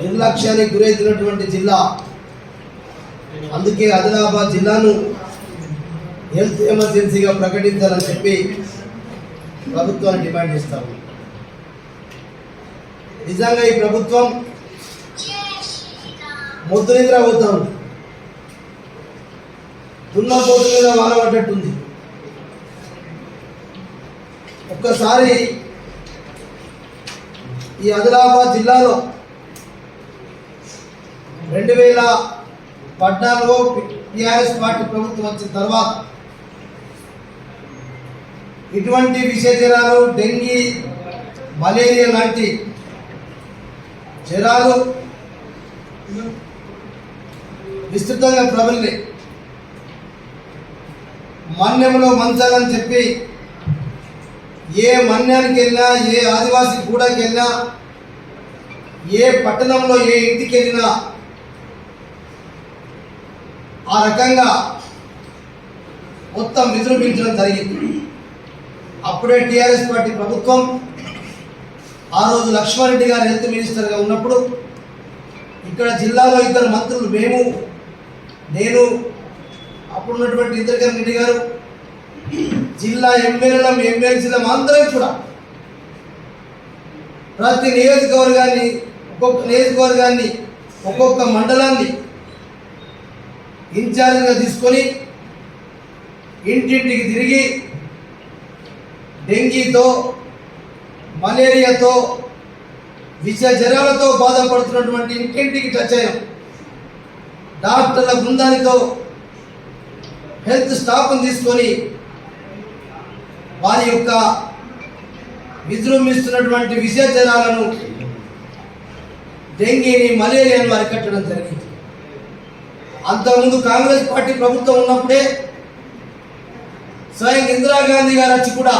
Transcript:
నిర్లక్ష్యానికి గురవుతున్నటువంటి జిల్లా. అందుకే ఆదిలాబాద్ జిల్లాను హెల్త్ ఎమర్జెన్సీగా ప్రకటించాలని చెప్పి ప్రభుత్వాన్ని డిమాండ్ చేస్తాము. నిజంగా ఈ ప్రభుత్వం మొద్దు నిద్ర దున్న దున్నపోతు మీద వాన పడ్డట్టుంది. ఒక్కసారి ఈ ఆదిలాబాద్ జిల్లాలో రెండు వేల పద్నాలుగు టీఆర్ఎస్ పార్టీ ప్రభుత్వం వచ్చిన తర్వాత ఇటువంటి విష జ్వరాలు డెంగీ మలేరియా లాంటి జ్వరాలు విస్తృతంగా ప్రబలినాయి. మన్యంలో మంచాలని చెప్పి ఏ మన్యానికి వెళ్ళినా ఏ ఆదివాసీ గూడకి వెళ్ళినా ఏ పట్టణంలో ఏ ఇంటికి వెళ్ళినా ఆ రకంగా మొత్తం విజృంభించడం జరిగింది. అప్పుడే టీఆర్ఎస్ పార్టీ ప్రభుత్వం ఆ రోజు లక్ష్మారెడ్డి గారు హెల్త్ మినిస్టర్గా ఉన్నప్పుడు ఇక్కడ జిల్లాలో ఇద్దరు మంత్రులు మేము నేను అప్పుడున్నటువంటి ఇంద్రకరణ్ రెడ్డి గారు జిల్లా ఎమ్మెల్యేలం ఎమ్మెల్సీలం అందరం కూడా ప్రతి నియోజకవర్గాన్ని ఒక్కొక్క నియోజకవర్గాన్ని ఒక్కొక్క మండలాన్ని ఇన్ఛార్జ్గా తీసుకొని ఇంటింటికి తిరిగి డెంగీతో మలేరియాతో విష జ్వరాలతో బాధపడుతున్నటువంటి ఇంటింటికి టచ్ అయ్యాం డాక్టర్ల బృందానితో హెల్త్ స్టాఫ్ను తీసుకొని వారి యొక్క విజృంభిస్తున్నటువంటి విష జ్వరాలను డెంగీని మలేరియాను అరికట్టడం జరిగింది. అంతకుముందు కాంగ్రెస్ పార్టీ ప్రభుత్వం ఉన్నప్పుడే స్వయం ఇందిరాగాంధీ గారు వచ్చి కూడా